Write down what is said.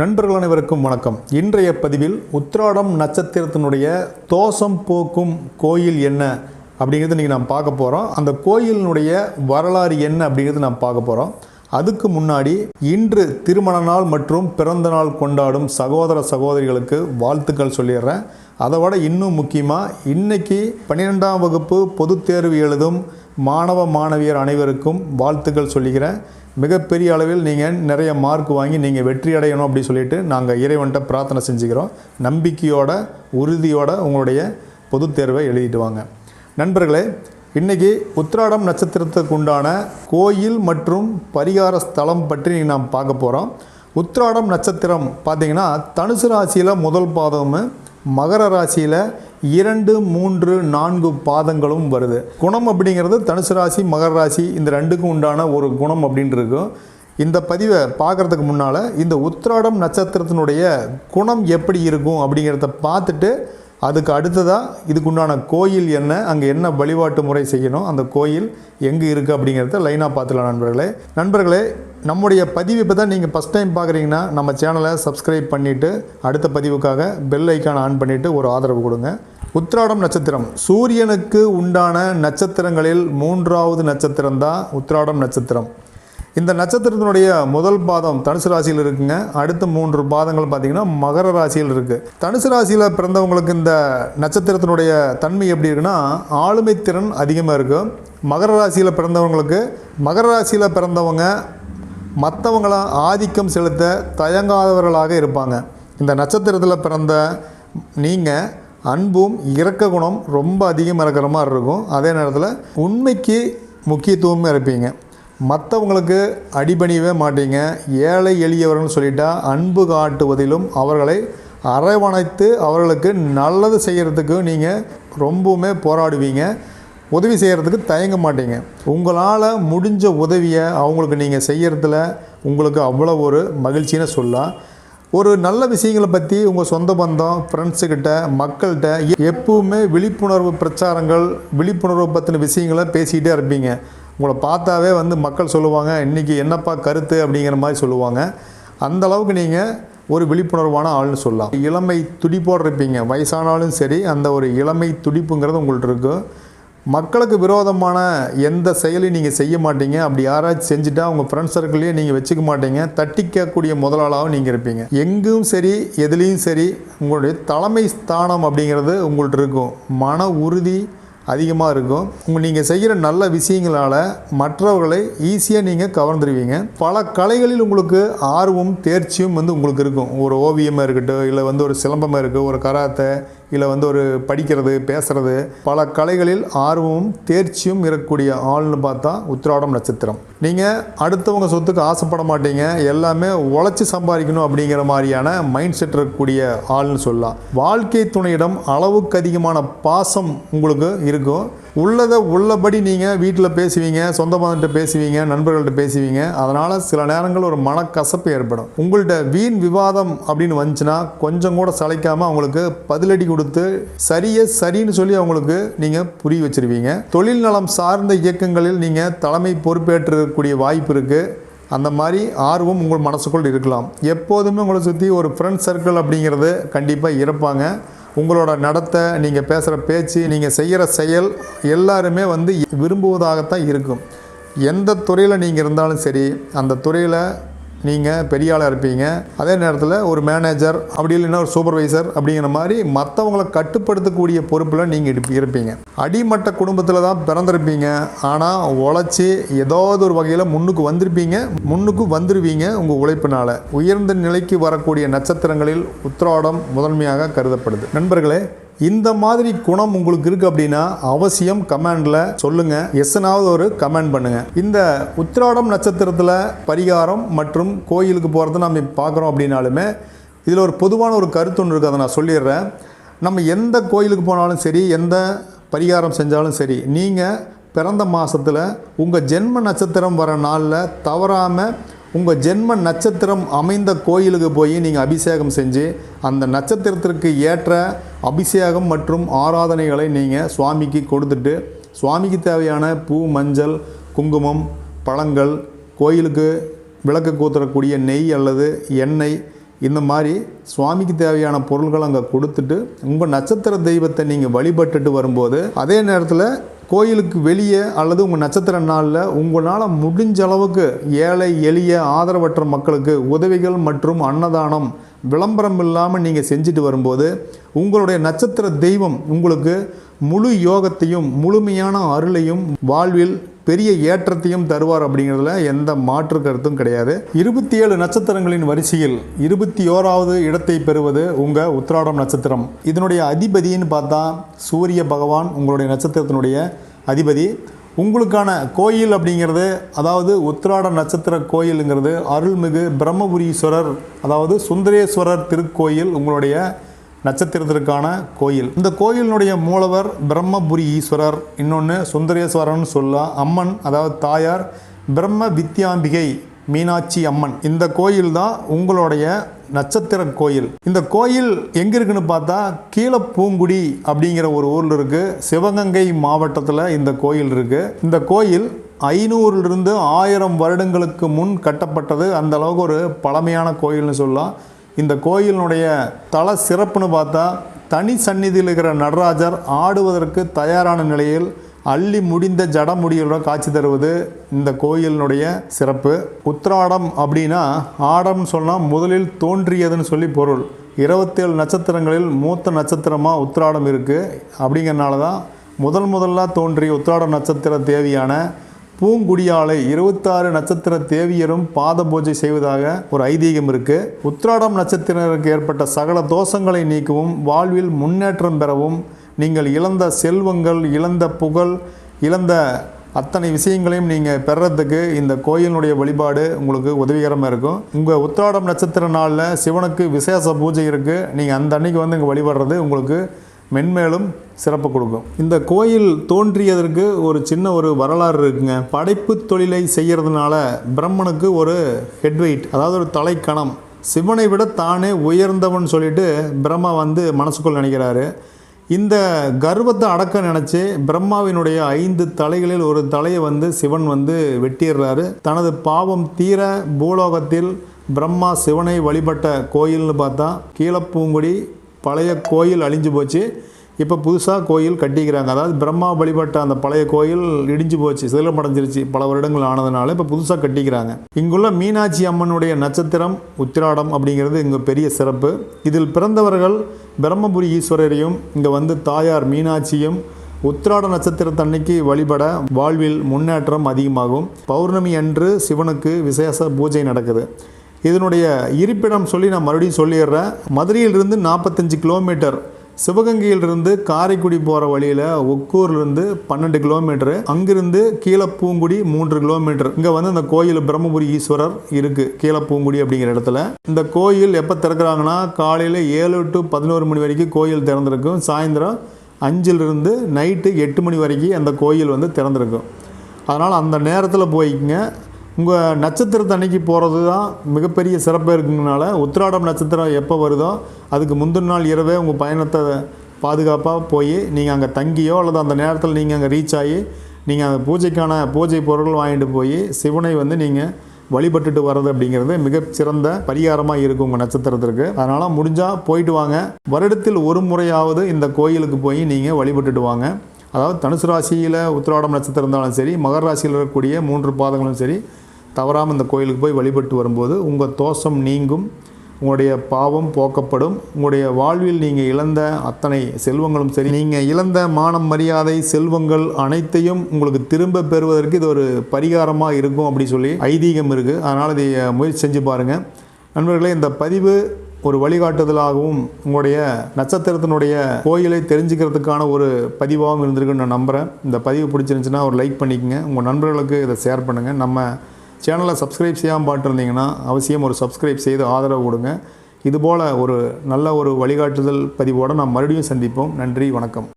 நண்பர்கள் அனைவருக்கும் வணக்கம். இன்றைய பதிவில் உத்திராடம் நட்சத்திரத்தினுடைய தோஷம் போக்கும் கோயில் என்ன அப்படிங்கிறது நீங்கள் நாம் பார்க்க போகிறோம் அந்த கோயிலினுடைய வரலாறு என்ன அப்படிங்கிறது நாம் பார்க்க போகிறோம் அதுக்கு முன்னாடி இன்று திருமண நாள் மற்றும் பிறந்த நாள் கொண்டாடும் சகோதர சகோதரிகளுக்கு வாழ்த்துக்கள் சொல்லிடுறேன். அதை விட இன்னும் முக்கியமாக இன்றைக்கி பன்னிரெண்டாம் வகுப்பு பொதுத் தேர்வு எழுதும் மாணவ மாணவியர் அனைவருக்கும் வாழ்த்துக்கள் சொல்லிக்கிறேன். மிகப்பெரிய அளவில் நீங்கள் நிறைய மார்க் வாங்கி நீங்கள் வெற்றி அடையணும் அப்படி சொல்லிட்டு நாங்கள் இறைவன்கிட்ட பிரார்த்தனை செஞ்சுக்கிறோம். நம்பிக்கையோட உறுதியோட உங்களுடைய பொதுத் தேர்வை எழுதிட்டு வாங்க. நண்பர்களே இன்றைக்கி உத்திராடம் நட்சத்திரத்துக்கு உண்டான கோயில் மற்றும் பரிகார ஸ்தலம் பற்றி நாம் பார்க்க போகிறோம் உத்திராடம் நட்சத்திரம் பார்த்தீங்கன்னா தனுசு ராசியில் முதல் பாதமும் மகர ராசியில் இரண்டு மூன்று நான்கு பாதங்களும் வருது. குணம் அப்படிங்கிறது தனுசு ராசி மகர ராசி இந்த ரெண்டுக்கும் உண்டான ஒரு குணம் அப்படின்னு இருக்கும் இந்த பதிவை பார்க்குறதுக்கு முன்னால் இந்த உத்திராடம் நட்சத்திரத்தினுடைய குணம் எப்படி இருக்கும் அப்படிங்கிறத பார்த்துட்டு அதுக்கு அடுத்ததாக இதுக்குண்டான கோயில் என்ன அங்கே என்ன வழிபாட்டு முறை செய்யணும் அந்த கோயில் எங்கே இருக்குது அப்படிங்கிறத லைனாக பார்த்துக்கலாம் நண்பர்களே. நண்பர்களே நம்முடைய பதிவு இப்போ தான் நீங்கள் ஃபஸ்ட் டைம் பார்க்குறீங்கன்னா நம்ம சேனலை சப்ஸ்கிரைப் பண்ணிவிட்டு அடுத்த பதிவுக்காக பெல் ஐக்கான் ஆன் பண்ணிவிட்டு ஒரு ஆதரவு கொடுங்க. உத்திராடம் நட்சத்திரம். சூரியனுக்கு உண்டான நட்சத்திரங்களில் மூன்றாவது நட்சத்திரம் தான் உத்திராடம் நட்சத்திரம். இந்த நட்சத்திரத்தினுடைய முதல் பாதம் தனுசு ராசியில் இருக்குங்க. அடுத்த மூன்று பாதங்கள் பார்த்தீங்கன்னா மகர ராசியில் இருக்குது தனுசு ராசியில் பிறந்தவங்களுக்கு இந்த நட்சத்திரத்தினுடைய தன்மை எப்படி இருக்குன்னா ஆளுமை திறன் அதிகமாக இருக்கும் மகர ராசியில் பிறந்தவங்களுக்கு மகர ராசியில் பிறந்தவங்க மற்றவங்கள ஆதிக்கம் செலுத்த தயங்காதவர்களாக இருப்பாங்க. இந்த நட்சத்திரத்தில் பிறந்த நீங்கள் அன்பும் இறக்க குணம் ரொம்ப அதிகமாக இருக்கிற மாதிரி இருக்கும். அதே நேரத்தில் உண்மைக்கு முக்கியத்துவமும் இருப்பீங்க. மற்றவங்களுக்கு அடிபணியவே மாட்டீங்க. ஏழை எளியவர்கள்னு சொல்லிட்டா அன்பு காட்டுவதிலும் அவர்களை அரவணைத்து அவர்களுக்கு நல்லது செய்கிறதுக்கு நீங்கள் ரொம்பவுமே போராடுவீங்க. உதவி செய்கிறதுக்கு தயங்க மாட்டீங்க. உங்களால் முடிஞ்ச உதவியை அவங்களுக்கு நீங்கள் செய்கிறதுல உங்களுக்கு அவ்வளோ ஒரு மகிழ்ச்சின்னு சொல்லலாம். ஒரு நல்ல விஷயங்களை பற்றி உங்கள் சொந்த பந்தம் ஃப்ரெண்ட்ஸுக்கிட்ட மக்கள்கிட்ட எப்பவுமே விழிப்புணர்வு பிரச்சாரங்கள் விழிப்புணர்வு பற்றின விஷயங்களை பேசிக்கிட்டே இருப்பீங்க. உங்களை பார்த்தாவே வந்து மக்கள் சொல்லுவாங்க இன்றைக்கி என்னப்பா கருத்து? அப்படிங்கிற மாதிரி சொல்லுவாங்க. அந்த அளவுக்கு நீங்கள் ஒரு விழிப்புணர்வான ஆள்னு சொல்லலாம். இளமை துடிப்போடு இருப்பீங்க. வயசானாலும் சரி அந்த ஒரு இளமை துடிப்புங்கிறது உங்கள்கிட்ட இருக்கும் மக்களுக்கு விரோதமான எந்த செயலையும் நீங்கள் செய்ய மாட்டீங்க. அப்படி யாராச்சும் செஞ்சுட்டா உங்கள் ஃப்ரெண்ட்ஸ் சர்க்கிளையே நீங்கள் வச்சுக்க மாட்டீங்க. தட்டிக்கக்கூடிய முதலாளாகவும் நீங்கள் இருப்பீங்க. எங்கும் சரி எதுலேயும் சரி உங்களுடைய தலைமை ஸ்தானம் அப்படிங்கிறது உங்கள்ட்ட இருக்கும். மன உறுதி அதிகமாக இருக்கும். உங்கள் நீங்கள் செய்கிற நல்ல விஷயங்களால் மற்றவர்களை ஈஸியாக நீங்கள் கவர்ந்துருவீங்க. பல கலைகளில் உங்களுக்கு ஆர்வம் தேர்ச்சியும் வந்து உங்களுக்கு இருக்கும். ஒரு ஓவியமாக இருக்கட்டும் இல்லை வந்து ஒரு சிலம்பமாக இருக்குது ஒரு கராத்தை இல்லை வந்து ஒரு படிக்கிறது பேசுகிறது பல கலைகளில் ஆர்வமும் தேர்ச்சியும் இருக்கக்கூடிய ஆள்னு பார்த்தா உத்திராடம் நட்சத்திரம். நீங்கள் அடுத்தவங்க சொத்துக்கு ஆசைப்பட மாட்டீங்க. எல்லாமே உழைச்சி சம்பாதிக்கணும் அப்படிங்கிற மாதிரியான மைண்ட் செட் இருக்கக்கூடிய ஆள்னு சொல்லலாம். வாழ்க்கை துணையிடம் அளவுக்கு அதிகமான பாசம் உங்களுக்கு இருக்கும் உள்ளதை உள்ளபடி நீங்கள் வீட்டில் பேசுவீங்க சொந்த பந்தன்ட்ட பேசுவீங்க நண்பர்கள்ட்ட பேசுவீங்க. அதனால் சில நேரங்கள் ஒரு மனக்கசப்பு ஏற்படும். உங்கள்கிட்ட வீண் விவாதம் அப்படின்னு வந்துச்சுன்னா கொஞ்சம் கூட சளைக்காமல் அவங்களுக்கு பதிலடி கொடுத்து சரியே சரின்னு சொல்லி அவங்களுக்கு நீங்கள் புரிய வச்சிருவீங்க. தொழில் நலம் சார்ந்த இயக்கங்களில் நீங்கள் தலைமை பொறுப்பேற்றக்கூடிய வாய்ப்பு இருக்குது அந்த மாதிரி ஆர்வம் உங்கள் மனசுக்குள் இருக்கலாம். எப்போதுமே உங்களை சுற்றி ஒரு ஃப்ரெண்ட் சர்க்கிள் அப்படிங்கிறது கண்டிப்பாக இருப்பாங்க உங்களோட நடத்தை நீங்கள் பேசுகிற பேச்சு நீங்கள் செய்கிற செயல் எல்லாருமே வந்து விரும்புவதாகத்தான் இருக்கும். எந்த துறையில் நீங்கள் இருந்தாலும் சரி அந்த துறையில் நீங்கள் பெரிய ஆளாக இருப்பீங்க. அதே நேரத்தில் ஒரு மேனேஜர் அப்படி இல்லைன்னா ஒரு சூப்பர்வைசர் அப்படிங்கிற மாதிரி மற்றவங்களை கட்டுப்படுத்தக்கூடிய பொறுப்பில் நீங்கள் இருப்ப- இருப்பீங்க. அடிமட்ட குடும்பத்தில் தான் பிறந்திருப்பீங்க. ஆனால் உழைச்சி ஏதாவது ஒரு வகையில் முன்னுக்கு வந்திருப்பீங்க. முன்னுக்கு வந்துருவீங்க உங்கள் உழைப்பினால். உயர்ந்த நிலைக்கு வரக்கூடிய நட்சத்திரங்களில் உத்திராடம் முதன்மையாக கருதப்படுது. நண்பர்களே இந்த மாதிரி குணம் உங்களுக்கு இருக்குது அப்படின்னா அவசியம் கமெண்டில் சொல்லுங்கள் எஸ்னாவது ஒரு கமெண்ட் பண்ணுங்கள் இந்த உத்திராடம் நட்சத்திரத்தில் பரிகாரம் மற்றும் கோயிலுக்கு போகிறத நம்ம பார்க்குறோம் அப்படின்னாலுமே இதில் ஒரு பொதுவான ஒரு கருத்து ஒன்று இருக்குது அதை நான் சொல்லிடுறேன். நம்ம எந்த கோயிலுக்கு போனாலும் சரி எந்த பரிகாரம் செஞ்சாலும் சரி நீங்கள் பிறந்த மாதத்தில் உங்கள் ஜென்ம நட்சத்திரம் வர நாளில் தவறாமல் உங்கள் ஜென்ம நட்சத்திரம் அமைந்த கோயிலுக்கு போய் நீங்கள் அபிஷேகம் செஞ்சு அந்த நட்சத்திரத்திற்கு ஏற்ற அபிஷேகம் மற்றும் ஆராதனைகளை நீங்கள் சுவாமிக்கு கொடுத்துட்டு சுவாமிக்கு தேவையான பூ மஞ்சள் குங்குமம் பழங்கள் கோயிலுக்கு விளக்கு கூத்துறக்கூடிய நெய் அல்லது எண்ணெய் இந்த மாதிரி சுவாமிக்கு தேவையான பொருள்கள் அங்கே கொடுத்துட்டு உங்கள் நட்சத்திர தெய்வத்தை நீங்கள் வழிபட்டுட்டு வரும்போது அதே நேரத்தில் கோயிலுக்கு வெளியே அல்லது உங்கள் நட்சத்திர நாளில் உங்களால் முடிஞ்ச அளவுக்கு ஏழை எளிய ஆதரவற்ற மக்களுக்கு உதவிகள் மற்றும் அன்னதானம் விளம்பரம் இல்லாமல் நீங்கள் செஞ்சுட்டு வரும்போது உங்களுடைய நட்சத்திர தெய்வம் உங்களுக்கு முழு யோகத்தையும் முழுமையான அருளையும் வாழ்வில் பெரிய ஏற்றத்தையும் தருவார் அப்படிங்கிறதுல எந்த மாற்று கருத்தும் கிடையாது. இருபத்தி ஏழு நட்சத்திரங்களின் வரிசையில் இருபத்தி ஓராவது இடத்தை பெறுவது உங்கள் உத்திராடம் நட்சத்திரம். இதனுடைய அதிபதின்னு பார்த்தா சூரிய பகவான் உங்களுடைய நட்சத்திரத்தினுடைய அதிபதி. உங்களுக்கான கோயில் அப்படிங்கிறது அதாவது உத்திராட நட்சத்திர கோயிலுங்கிறது அருள்மிகு பிரம்மபுரீஸ்வரர் அதாவது சுந்தரேஸ்வரர் திருக்கோயில் உங்களுடைய நட்சத்திரத்திற்கான கோயில். இந்த கோயிலினுடைய மூலவர் பிரம்மபுரி ஈஸ்வரர் இன்னொன்று சுந்தரேஸ்வரன் சொல்லலாம் அம்மன் அதாவது தாயார் பிரம்ம வித்யாம்பிகை மீனாட்சி அம்மன். இந்த கோயில் தான் உங்களுடைய நட்சத்திர கோயில். இந்த கோயில் எங்கே இருக்குன்னு பார்த்தா கீழப்பூங்குடி அப்படிங்கிற ஒரு ஊரில் இருக்குது சிவகங்கை மாவட்டத்தில் இந்த கோயில் இருக்குது இந்த கோயில் ஐநூறுலிருந்து ஆயிரம் வருடங்களுக்கு முன் கட்டப்பட்டது. அந்த அளவுக்கு ஒரு பழமையான கோயில்னு சொல்லலாம். இந்த கோயிலினுடைய தல சிறப்புன்னு பார்த்தா தனி சந்நிதியில் இருக்கிற நடராஜர் ஆடுவதற்கு தயாரான நிலையில் அள்ளி முடிந்த ஜடமுடிகளுடன் காட்சி தருவது இந்த கோயிலினுடைய சிறப்பு. உத்திராடம் அப்படின்னா ஆடம்னு சொன்னால் முதலில் தோன்றியதுன்னு சொல்லி பொருள். இருபத்தேழு நட்சத்திரங்களில் மூத்த நட்சத்திரமாக உத்திராடம் இருக்குது அப்படிங்கிறனால தான் முதல் முதல்ல தோன்றிய உத்திராட நட்சத்திர தேவியான பூங்குடியாலை இருபத்தாறு நட்சத்திர தேவியரும் பாத பூஜை செய்வதாக ஒரு ஐதீகம் இருக்கு. உத்திராடம் நட்சத்திரருக்கு ஏற்பட்ட சகல தோஷங்களை நீக்கவும் வாழ்வில் முன்னேற்றம் பெறவும் நீங்கள் இழந்த செல்வங்கள் இழந்த புகழ் இழந்த அத்தனை விஷயங்களையும் நீங்கள் பெறத்துக்கு இந்த கோயிலினுடைய வழிபாடு உங்களுக்கு உதவிகரமாக இருக்கும். உங்கள் உத்திராடம் நட்சத்திர நாளில் சிவனுக்கு விசேஷ பூஜை இருக்குது நீங்கள் அந்த அன்னைக்கு வந்து இங்கே வழிபடுறது உங்களுக்கு மென்மேலும் சிறப்பு கொடுக்கும். இந்த கோயில் தோன்றியதற்கு ஒரு சின்ன ஒரு வரலாறு இருக்குங்க. படைப்பு தொழிலை செய்கிறதுனால பிரம்மனுக்கு ஒரு ஹெட்வெயிட் அதாவது ஒரு தலைக்கணம். சிவனை விட தானே உயர்ந்தவன் சொல்லிட்டு பிரம்மா வந்து மனசுக்குள் நினைக்கிறாரு. இந்த கர்வத்தை அடக்க நினச்சி பிரம்மாவினுடைய ஐந்து தலைகளில் ஒரு தலையை வந்து சிவன் வந்து வெட்டிடுறாரு. தனது பாவம் தீர பூலோகத்தில் பிரம்மா சிவனை வழிபட்ட கோயில்னு பார்த்தா கீழப்பூங்குடி பழைய கோயில் அழிஞ்சு போச்சு. இப்போ புதுசாக கோயில் கட்டிக்கிறாங்க. அதாவது பிரம்மா வழிபட்ட அந்த பழைய கோயில் இடிஞ்சு போச்சு சிதிலமடைஞ்சிருச்சு பல வருடங்கள் ஆனதுனால இப்போ புதுசாக கட்டிக்கிறாங்க. இங்குள்ள மீனாட்சி அம்மனுடைய நட்சத்திரம் உத்திராடம் அப்படிங்கிறது இங்கே பெரிய சிறப்பு. இதில் பிறந்தவர்கள் பிரம்மபுரி ஈஸ்வரரையும் இங்கே வந்து தாயார் மீனாட்சியும் உத்திராட நட்சத்திரத்தன்னைக்கு வழிபட வாழ்வில் முன்னேற்றம் அதிகமாகும். பௌர்ணமி அன்று சிவனுக்கு விசேஷ பூஜை நடக்குது. இதனுடைய இருப்பிடம் சொல்லி நான் மறுபடியும் சொல்லிடுறேன். மதுரையிலிருந்து நாற்பத்தஞ்சு கிலோமீட்டர் சிவகங்கையிலிருந்து காரைக்குடி போகிற வழியில் ஒக்கூர்லேருந்து பன்னெண்டு கிலோமீட்டரு அங்கிருந்து கீழப்பூங்குடி மூன்று கிலோமீட்டர். இங்கே வந்து அந்த கோயில் பிரம்மபுரி ஈஸ்வரர் இருக்குது கீழப்பூங்குடி அப்படிங்கிற இடத்துல. இந்த கோயில் எப்போ திறக்கிறாங்கன்னா காலையில் ஏழு டு பதினோரு மணி வரைக்கும் கோயில் திறந்திருக்கும். சாயந்தரம் அஞ்சிலிருந்து நைட்டு எட்டு மணி வரைக்கும் அந்த கோயில் வந்து திறந்திருக்கும். அதனால் அந்த நேரத்தில் போய்க்குங்க. உங்கள் நட்சத்திரத்தை அன்னைக்கு போகிறது தான் மிகப்பெரிய சிறப்பு இருக்குங்கனால உத்திராடம் நட்சத்திரம் எப்போ வருதோ அதுக்கு முந்தின நாள் இரவே உங்கள் பயணத்தை பாதுகாப்பாக போய் நீங்கள் அங்கே தங்கியோ அல்லது அந்த நேரத்தில் நீங்கள் அங்கே ரீச் ஆகி நீங்கள் அந்த பூஜைக்கான பூஜை பொருட்கள் வாங்கிட்டு போய் சிவனை வந்து நீங்கள் வழிபட்டுட்டு வர்றது அப்படிங்கிறது மிக சிறந்த பரிகாரமாக இருக்கும் உங்கள் நட்சத்திரத்திற்கு. அதனால் முடிஞ்சால் போயிட்டு வாங்க. வருடத்தில் ஒரு முறையாவது இந்த கோயிலுக்கு போய் நீங்கள் வழிபட்டுட்டு வாங்க. அதாவது தனுசு ராசியில் உத்திராடம் நட்சத்திரம் இருந்தாலும் சரி மகர ராசியில் இருக்கக்கூடிய மூன்று பாதங்களும் சரி தவறாமல் இந்த கோயிலுக்கு போய் வழிபட்டு வரும்போது உங்கள் தோஷம் நீங்கும் உங்களுடைய பாவம் போக்கப்படும் உங்களுடைய வாழ்வில் நீங்கள் இழந்த அத்தனை செல்வங்களும் சரி நீங்கள் இழந்த மானம் மரியாதை செல்வங்கள் அனைத்தையும் உங்களுக்கு திரும்ப பெறுவதற்கு இது ஒரு பரிகாரமாக இருக்கும் அப்படி சொல்லி ஐதீகம் இருக்குது அதனால் இதை முயற்சி செஞ்சு பாருங்கள் நண்பர்களே இந்த பதிவு ஒரு வழிகாட்டுதலாகவும் உங்களுடைய நட்சத்திரத்தினுடைய கோயிலை தெரிஞ்சுக்கிறதுக்கான ஒரு பதிவாகவும் இருந்திருக்குன்னு நான் நம்புகிறேன் இந்த பதிவு பிடிச்சிருந்துச்சுன்னா ஒரு லைக் பண்ணிக்கங்க. உங்கள் நண்பர்களுக்கு இதை ஷேர் பண்ணுங்கள் நம்ம சேனலை சப்ஸ்கிரைப் செய்யாமல் பார்த்துருந்தீங்கன்னா அவசியம் ஒரு சப்ஸ்கிரைப் செய்து ஆதரவு கொடுங்க. இதுபோல் ஒரு நல்ல ஒரு வழிகாட்டுதல் பதிவோடு நாம் மறுபடியும் சந்திப்போம். நன்றி வணக்கம்.